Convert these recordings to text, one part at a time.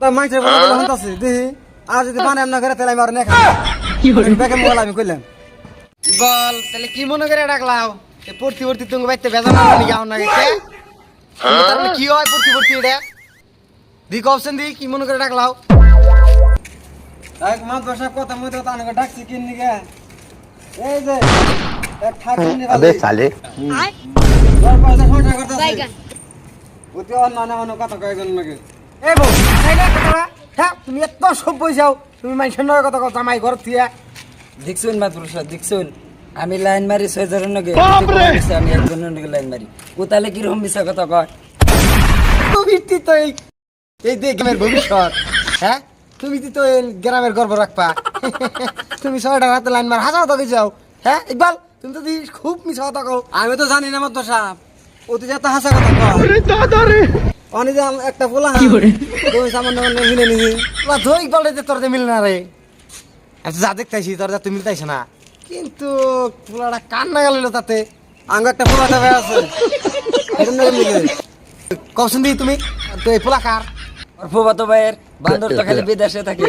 মাইটের বলে বলে হ্যাঁ? হন্তাছি দেখি। আর যদি বানাম না করে তাহলে আমি আর না খাই ব্যাকে মোবাইল আমি কইলাম। বল তাহলে কি মনে করে ডাকলাও এ পড়তি পড়তি তুমি বাইতে বেজা না নিয়ে যাও না গেছে তাহলে কি হয় দি কি মনে করে ডাকলাও এক মাত বসা কথা মতো তো আনকে ডাকছি কিন এই যে এক ঠাকুর নিবা আবে সালে আয়। তোর পয়সা কয়েকজন নাকি? এই বউ তাই না কথাটা হ্যাঁ তুমি এত সভ্য যাও তুমি মানুষের নয় কথা কথা জামাই ঘর থিয়া দেখছুন মাতৃষা দেখছুন আমি লাইন মারি ছয় জনের নগে আমি একজনের নগে লাইন মারি। ও তাহলে কীরকম মিশা কথা কয়? তুমি তো এই এই যে গ্রামের ভবিষ্যৎ হ্যাঁ? তুমি তো এই গ্রামের গর্ব রাখবা। তুমি ছয়টা রাতে লাইন মার হাজার কথা যাও হ্যাঁ? ইকবাল তুমি তো খুব মিশা কথা কও। আমি তো জানি না মাত্র সাহেব ও তো যত হাসা কথা কও একটা পোলা তুমি সামান্য মানে মিলে ধই ইকবাল যে তোর মিলে না রে। আমি যা দেখতেছি তোর যা তুমি না। কিন্তু পোলাটা কান্না গেল তাতে। আঙ্গ একটা পোলা আছে। কৌশন তুমি তো এই পোলা কার? ভাইয়ের বান্দর তো খালি বিদেশে থাকে।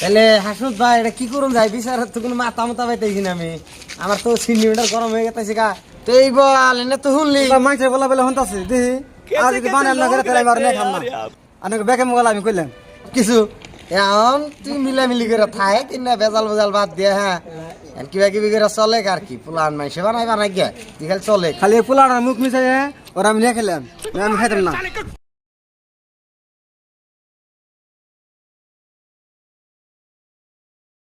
তাহলে হাসমত ভাই এটা কি করুন যাই বিচার তো কোনো মাথা মাথা পাইতেছি না আমি। আমার তো সিলিন্ডার গরম হয়ে গেছে গা। তো এই বল তো শুনলি। মাইছে বলা বলে হন্তাছে দেখি। আর যদি বানাই না করে তাহলে আমি আর নেখাম না। আনকে বেকে মোবাইল আমি কইলাম। কিছু এখন তুই মিলা মিলি করে তিন না বেজাল বেজাল বাদ দিয়ে হ্যাঁ। কিবা কিবি করে চলে আর কি পোলান মাইসে বানাই বানাই গে তুই খালি চলে। খালি পোলার মুখ মিশাই ওরা আমি নিয়ে খেলাম। আমি খাইতাম না।